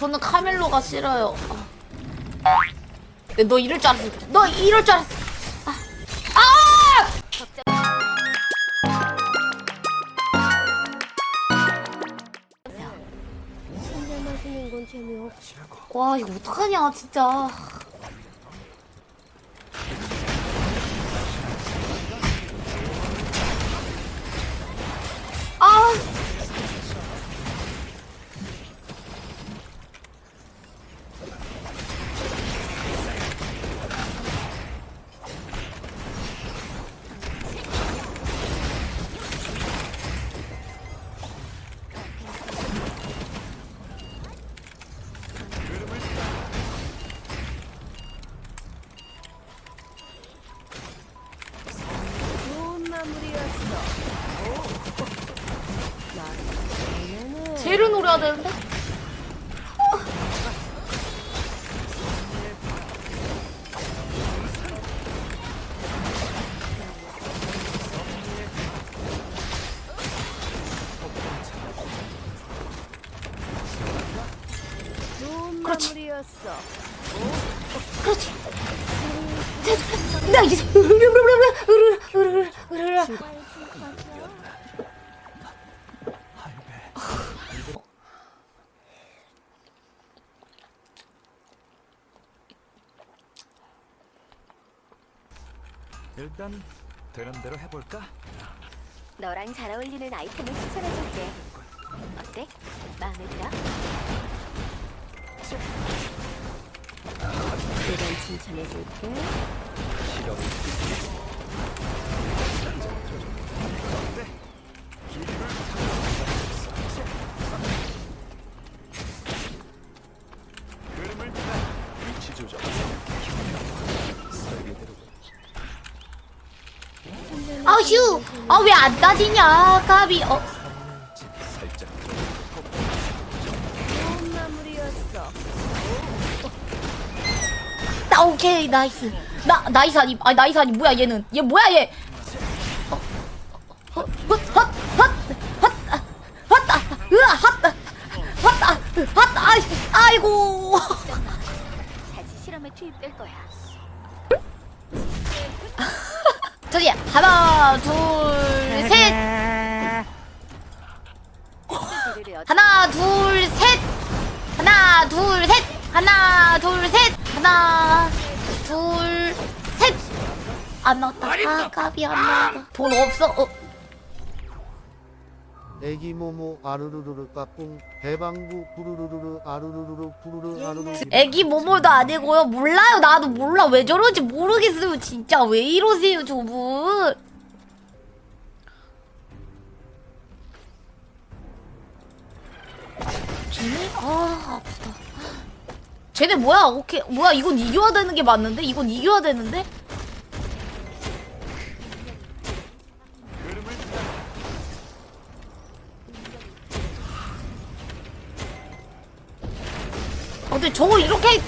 저는 카멜로가 싫어요. 아. 너 이럴 줄 알았어. 너 이럴 줄 알았어. 아! 아! 와 이거 어떡하냐 진짜. 쟤를 노려야 되는데? 그렇지. 그렇지. 쟤, 나 이제 으르르르르르르르르르르. 일단 되는 대로 해볼까? 너랑 잘 어울리는 아이템을 추천해줄게. 어때? 마음에 들어? 내가 칭찬해줄게. 그림을 아휴, 아왜 안 따지냐, 까비. 어. 나 오케이 나이스. 나 나이스 아니, 아 나이스 아니 뭐야 얘는? 얘 뭐야 얘? 어, 헛, 헛, 헛, 헛, 헛, 아, 헛, 아, 으아, 헛, 아, 헛, 아, 헛, 아이, 아이고. 다시 실험에 투입될 거야. 하나, 둘, 셋. 재료를 얻 하나, 둘, 셋. 하나, 둘, 셋. 하나, 둘, 셋. 하나, 둘, 셋. 안 나왔다. 아, 까비 안 나왔다. 돈 없어. 어. 애기 모모 아르르르르 까꿍 대방구 부르르르르 아르르르르 부르르 아르르 애기 모모도 아니고요. 몰라요. 나도 몰라. 왜 저런지 모르겠어요. 진짜 왜 이러세요, 저분? 쟤네? 아, 아프다. 쟤네 뭐야? 오케이. 뭐야? 이건 이겨야 되는 게 맞는데? 이건 이겨야 되는데? 근데 저거 이렇게?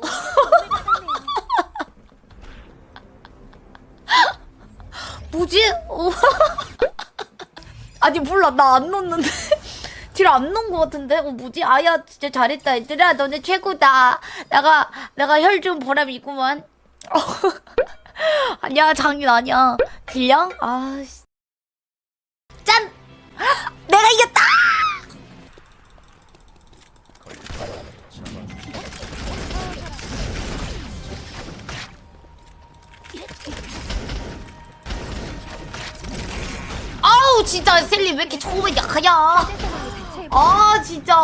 뭐지? 어. 아니 몰라 나 안 넣는데 딜안 넣은 것 같은데? 어 뭐지? 아야 진짜 잘했다. 얘들아 너네 최고다. 내가 내가 혈 좀 보람 있구만. 어. 아니야 장인 아니야. 들려? 아 씨. 짠! 내가 이겼다! 아우 진짜 셀리 왜 이렇게 처음에 약하냐 아 진짜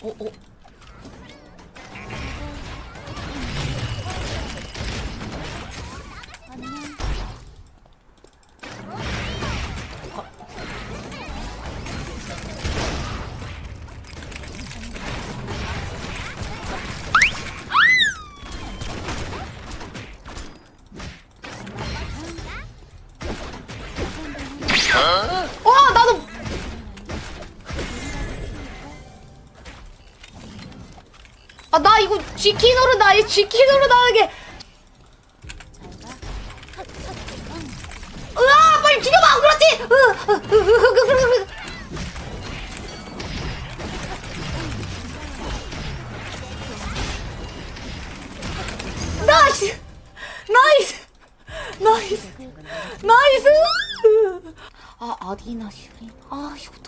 어, 어. 아 나 이거 지키노로 나이 지키노로 나게. 으아 빨리 죽여봐. 그렇지. 나이스. 나이스. 나이스. 나이스. 아 아디나 시린 아 이것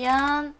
呀。